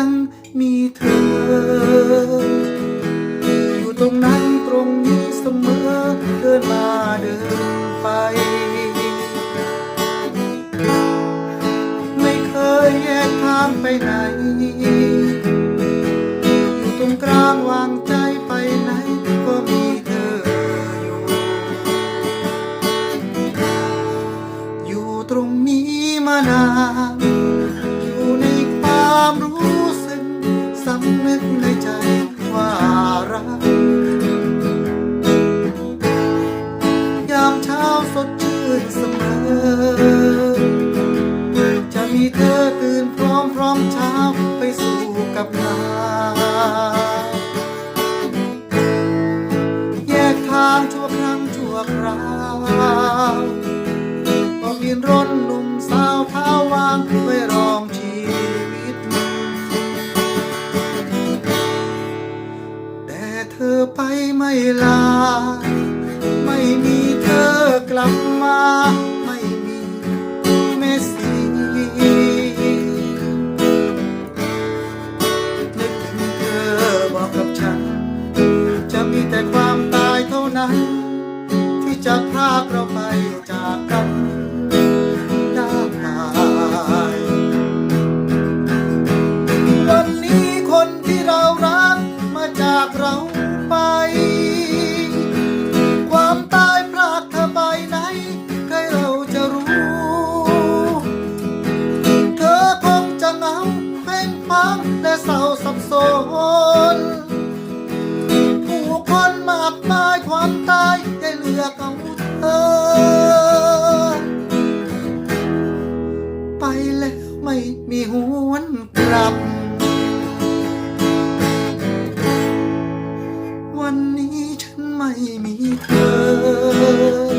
ังมีเธอ อยู่ตรงนั้นตรงนี้เสมอเดินมาเดินไป ไม่เคยแยกทางไปไหน อยู่ตรงกลางวางใจไปไหนก็มีเธออยู่ อยู่ตรงนี้มานาน นึกในใจว่ารัก ยามเช้าสดชื่นเสมอ จะมีเธอตื่นพร้อมพร้อมเช้าไปสู่กับงานแยกทางชั่วครั้งชั่วครา ลา ไม่มีเธอกลับมา ไม่มีเมสซี่นึกถึงเธอบอกกับฉัน จะมีแต่ความตายเท่านั้น ที่จะพรากเราไปจากกัน บไายความตายได้เลือกเอาเธอ ไปแล้วไม่มีหวนกลับ วันนี้ฉันไม่มีเธอ